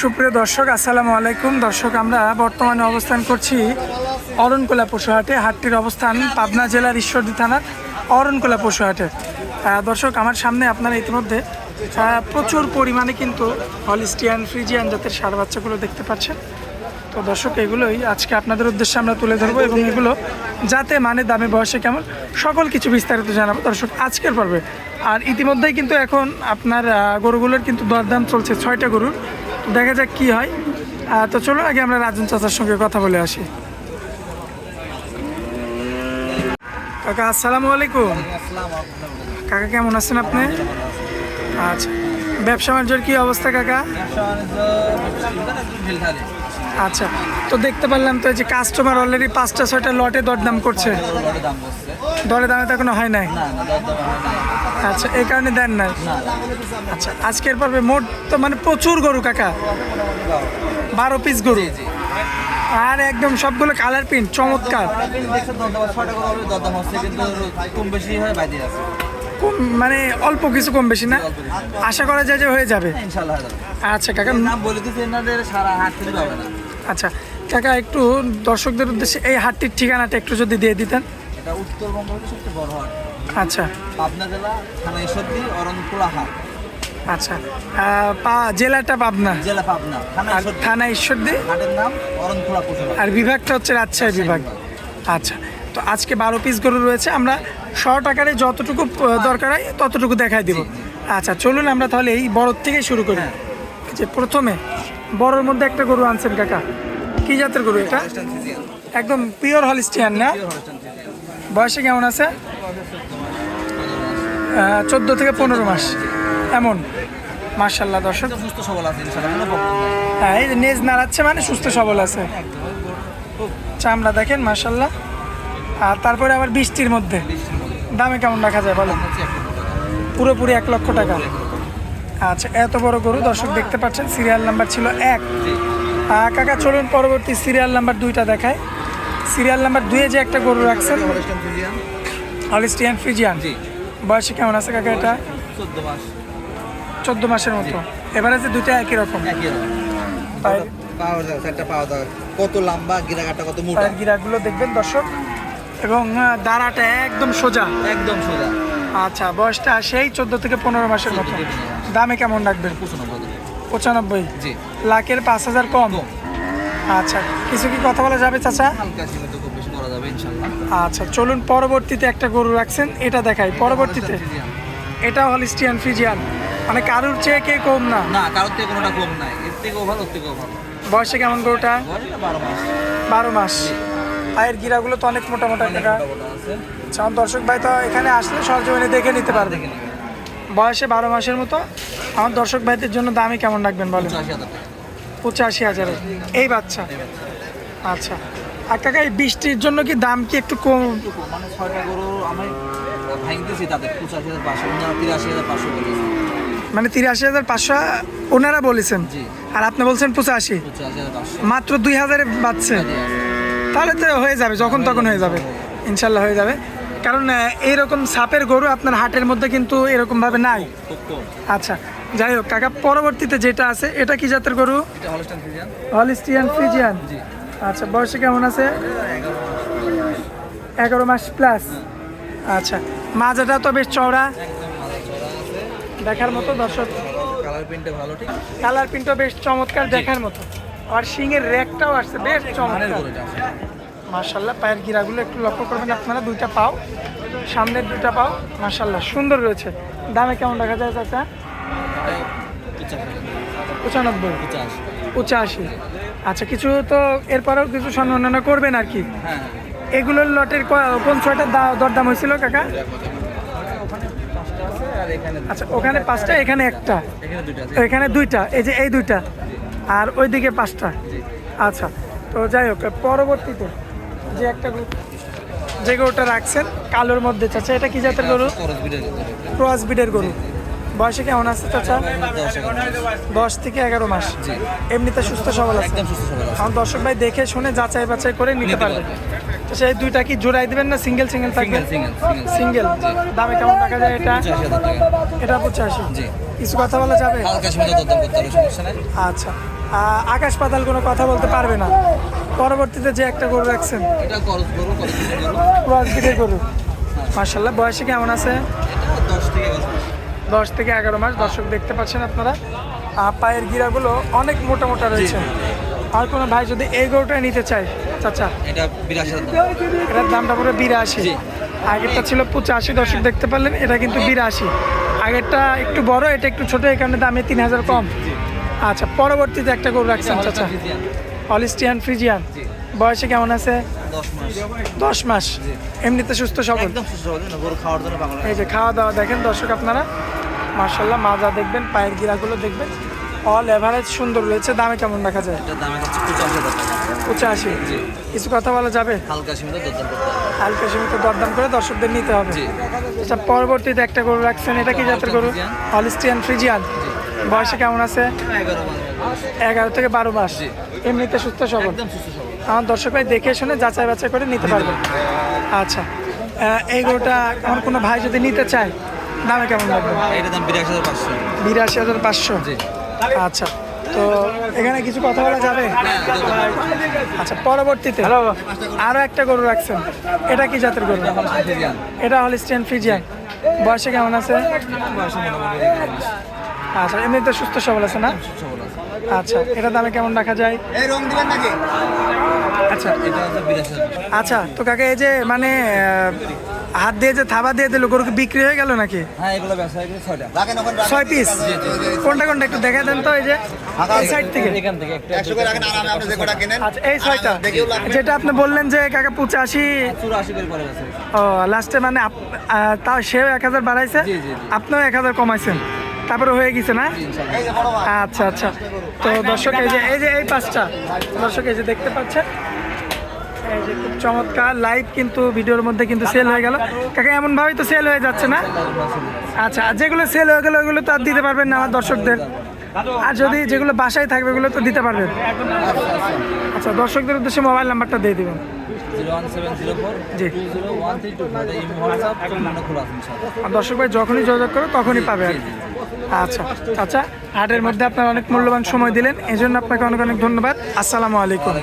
সুপ্রিয় দর্শক, আসসালামু আলাইকুম। দর্শক, আমরা বর্তমানে অবস্থান করছি অরণকোলা পশুহাটে। হাটটির অবস্থান পাবনা জেলার ঈশ্বরদী থানার অরণকোলা পশুহাটে। দর্শক, আমার সামনে আপনারা ইতিমধ্যে প্রচুর পরিমাণে কিন্তু হলিস্টিয়ান, ফ্রিজিয়ান জাতের সার বাচ্চাগুলো দেখতে পাচ্ছেন। তো দর্শক, এগুলোই আজকে আপনাদের উদ্দেশ্যে আমরা তুলে ধরবো এবং এগুলো যাতে মানে দামে, বয়সে কেমন, সকল কিছু বিস্তারিত জানাব। দর্শক, আজকের পর্বে। আর ইতিমধ্যেই কিন্তু এখন আপনার গরুগুলোর কিন্তু দরদাম চলছে ছয়টা গরুর। দেখা যাক কি হয়। তো চলো আগে আমরা রাজন চাচার সঙ্গে কথা বলে আসি। কাকা আসসালামু আলাইকুম। কাকা কেমন আছেন আপনি? আচ্ছা ব্যবসা বাণিজ্যের কি অবস্থা কাকা? আচ্ছা তো দেখতে পারলাম তো এই যে কাস্টমার অলরেডি পাঁচটা ছয়টা লটে দরদাম করছে। দরে দামে তো এখনও হয় নাই। আচ্ছা এই কারণে দেন নাই? আচ্ছা আজকের পর্বে মোট তো মানে প্রচুর গরু কাকা। বারো পিস গরু। আর একদম সবগুলো কালার প্রিন্ট চমৎকার। মানে অল্প কিছু কম বেশি না? আশা করা যায় যে হয়ে যাবে। আচ্ছা কাকা। বলে এনাদের সারা না। আচ্ছা কাকা একটু দর্শকদের উদ্দেশ্যে এই হাটটির ঠিকানাটা একটু যদি দিয়ে দিতেন। এটা উত্তরবঙ্গ সবচেয়ে বড় হাট। আচ্ছা। পাবনা জেলা থানা ঈশ্বরদী অরণকুলাহাট আচ্ছা। পা- জেলাটা পাবনা? জেলা পাবনা থানা আর থানা ঈশ্বরদী? হাটের নাম অরণকুলা আর বিভাগটা হচ্ছে রাজশাহী বিভাগ। আচ্ছা। তো আজকে বারো পিস গরু রয়েছে। আমরা শর্ট আকারে যতটুকু দরকার হয় ততটুকু দেখাই দিব। আচ্ছা চলুন আমরা তাহলে এই বড়র থেকে শুরু করি। এই যে প্রথমে বড়র মধ্যে একটা গরু আনছেন কাকা। কি জাতের গরু এটা? একদম পিওর হলিস্টিয়ান না। বয়সে কেমন আছে? চোদ্দ থেকে পনেরো মাস। এমন। মার্শাল্লাহ দর্শক। সুস্থ সবল আছে হ্যাঁ এই নেজ নাড়াচ্ছে মানে সুস্থ সবল আছে। চামড়া দেখেন মার্শাল্লাহ আর তারপরে আবার বৃষ্টির মধ্যে। দামে কেমন রাখা যায় বলো পুরোপুরি এক লক্ষ টাকা। আচ্ছা এত বড় গরু, দর্শক দেখতে পাচ্ছেন, সিরিয়াল নাম্বার ছিল এক। কাকা, চলুন পরবর্তী সিরিয়াল নাম্বার দুইটা দেখায় সিরিয়াল নাম্বার দুয়ে যে একটা গরু রাখছেন। Holstein Friesian. জি। বয়সে কেমন আছে কাকা এটা? চোদ্দ মাস। চোদ্দ মাসের মতো। এবারে যে দুইটা একই রকম। একই রকম। পাওয়ার দাও কত লম্বা গিরাগাটা কত মোটা। গিরাগুলো দেখবেন দর্শক। এবং দাঁড়াটা একদম সোজা। একদম সোজা। আচ্ছা বয়সটা সেই চোদ্দ থেকে পনেরো মাসের মতো। দামে কেমন রাখবেন? পঁচানব্বই। পঁচানব্বই। জি। লাখের পাঁচ হাজার কম। আচ্ছা কিছু কি কথা বলা যাবে চাচা? আচ্ছা চলুন পরবর্তীতে একটা গরু রাখছেন এটা দেখাই পরবর্তীতে। এটা হলিস্টিয়ান ফ্রিজিয়ান মানে কারুর চেয়ে কে কম না? না কারোর থেকে কোনোটা কম নাই এর থেকেও ভালো ওর থেকেও ভালো। বয়সে কেমন গরুটা? বারো মাস। পায়ের গিরাগুলো তো অনেক মোটা মোটা টাকা ওটা আছে। আচ্ছা দর্শক ভাই তো এখানে আসলে সরজমিনে দেখে নিতে পারবে। বয়সে বারো মাসের মতো। আমার দর্শক ভাইদের জন্য দামই কেমন রাখবেন বলেন? পঁচাশি হাজার এই বাচ্চা। আচ্ছা। আর কাকা এই বৃষ্টির জন্য কি দাম কি একটু কম? মানে ছয়টা গরু আমি ভাঙতেছি তাদের পঁচাশি হাজার পাঁচশো তিরাশি হাজার পাঁচশো বলেছে। মানে তিরাশি হাজার পাঁচশো ওনারা বলেছেন? আর আপনি বলছেন পঁচাশি। মাত্র দুই হাজারে বাঁচছে তাহলে তো হয়ে যাবে যখন তখন হয়ে যাবে। ইনশাল্লাহ হয়ে যাবে। কারণ এইরকম সাপের গরু আপনার হাটের মধ্যে কিন্তু এরকমভাবে নাই। আচ্ছা। যাই হোক কাকা পরবর্তীতে যেটা আছে এটা কি জাতের গরু? হলিস্টিয়ান ফ্রিজিয়ান আচ্ছা বয়সে কেমন আছে? এগারো মাস প্লাস আচ্ছা মাজাটা তো বেশ চওড়া। দেখার মতো দর্শক। কালার প্রিন্টে ভালো ঠিক কালার প্রিন্টও বেশ চমৎকার দেখার মতো। আর শিঙের র্যাকটাও আসছে বেশ চমৎকার। মার্শাল্লাহ পায়ের গিরাগুলো একটু লক্ষ্য করবেন আপনারা দুইটা পাও সামনের দুইটা পাও মার্শাল্লাহ সুন্দর রয়েছে। দামে কেমন দেখা যায় চাচা? পঁচানব্বই। পঁচাশি। আচ্ছা কিছু তো এরপরেও কিছু সম্মাননা করবেন আর কি। হ্যাঁ। এগুলোর লটের কোন ছয়টার দা- দরদাম হয়েছিল কাকা? আচ্ছা ওখানে পাঁচটা এখানে একটা? এখানে দুইটা এই যে এই দুইটা। আর ওইদিকে পাঁচটা? আচ্ছা তো যাই হোক পরবর্তীতে যে একটা গরু- যে গরুটা রাখছেন কালোর মধ্যে চাচা এটা কি জাতের গরু? ক্রস বিডের গরু। বয়সে কেমন আছে চাচা? দশ থেকে এগারো মাস। এমনিতে সুস্থ সবল আছে? আমার দর্শক ভাই দেখে শুনে যাচাই বাছাই করে নিতে পারবে। তো সেই দুইটা কি জোড়াই দিবেন না সিঙ্গেল সিঙ্গেল থাকবে? সিঙ্গেল দামে কেমন টাকা যায় এটা? এটা পঁচাশি। কিছু কথা বলা যাবে? আচ্ছা। আকাশ পাতাল কোনো কথা বলতে পারবে না। পরবর্তীতে যে একটা গরু রাখছেন। ক্রস গরু মার্শাল্লাহ বয়সে কেমন আছে? দশ থেকে এগারো মাস। দর্শক দেখতে পাচ্ছেন আপনারা। পায়ের গিরাগুলো অনেক মোটা মোটা রয়েছে। আর কোনো ভাই যদি এই গরুটা নিতে চায় চাচা? এটা বিরাশি এটার দামটা পুরো বিরাশি। আগেরটা ছিল পঁচাশি দর্শক দেখতে পারলেন এটা কিন্তু বিরাশি। আগেরটা একটু বড় এটা একটু ছোট এই কারণে দামে তিন হাজার কম। আচ্ছা পরবর্তীতে একটা গরু রাখছেন চাচা। Holstein Friesian. বয়সে কেমন আছে? দশ মাস। এমনিতে সুস্থ সবল? এই যে খাওয়া দাওয়া দেখেন দর্শক আপনারা। মার্শাল্লাহ মাজা দেখবেন পায়ের গিরাগুলো দেখবেন। অল এভারেজ সুন্দর রয়েছে দামে কেমন রাখা যায়? পঁচাশি। কিছু কথা বলা যাবে? হালকা সীমিত দরদাম করে দর্শকদের নিতে হবে। আচ্ছা পরবর্তীতে একটা গরু রাখছেন এটা কি জাতের গরু? হলিস্টিয়ান। ফ্রিজিয়ান। বয়সে কেমন আছে? এগারো থেকে বারো মাস। এমনিতে সুস্থ সবল? আমার দর্শক ভাই দেখে শুনে যাচাই বাছাই করে নিতে পারবে। আচ্ছা এই গরুটা আমার কোনো ভাই যদি নিতে চায় দামে কেমন লাগবে? এটার দাম বিরাশি হাজার পাঁচশো। বিরাশি হাজার পাঁচশো? জি। আচ্ছা তো এখানে কিছু কথা বলা যাবে? হ্যাঁ আচ্ছা পরবর্তীতে আরও একটা গরু রাখছেন। এটা কি জাতের গরু। এটা হলিস্টিয়ান ফ্রিজিয়ান বয়সে কেমন আছে। আচ্ছা এমনিতে সুস্থ সবল আছে না। আচ্ছা এটা দামে কেমন রাখা যায়? এই রং দিবেন নাকি? আচ্ছা। এটা। আচ্ছা তো কাকা এই যে মানে হাত দিয়ে যে থাবা দিয়ে দিল গরুকে বিক্রি হয়ে গেল নাকি? হ্যাঁ এগুলো ব্যবসা ছয়টা। রাখেন ওখানে রাখেন। ছয় পিস কোনটা কোনটা? একটু দেখা দেন তো এই যে এই সাইড থেকে। এখান থেকে একশো করে রাখেন আরামে আপনি যে কটা কেনেন আচ্ছা এই ছয়টা। যেটা আপনি বললেন যে কাকা পঁচাশি। চুরাশি করে পরে আছে ও লাস্টে মানে তাও সেও এক হাজার বাড়াইছে? জি, জি, জি। আপনিও এক হাজার কমাইছেন। তারপরে হয়ে গেছে না? আচ্ছা আচ্ছা। তো দর্শক এই যে এই যে এই পাঁচটা। দর্শক এই যে দেখতে পাচ্ছেন চমৎকার। লাইভ কিন্তু, ভিডিওর মধ্যে কিন্তু সেল হয়ে গেল। কাকা এমন ভাবেই তো সেল হয়ে যাচ্ছে না? আচ্ছা আর যেগুলো সেল হয়ে গেল ওগুলো তো আর দিতে পারবেন না আমার দর্শকদের। আর যদি যেগুলো বাসায় থাকবে, ওগুলো তো দিতে পারবেন। আচ্ছা দর্শকদের উদ্দেশ্যে মোবাইল নাম্বারটা দিয়ে দিবেন। দর্শক ভাই, যখনই যোগাযোগ করো, তখনই পাবে আচ্ছা আচ্ছা হাটের মধ্যে আপনার অনেক মূল্যবান সময় দিলেন। এই জন্য আপনাকে অনেক অনেক ধন্যবাদ। আসসালামু আলাইকুম।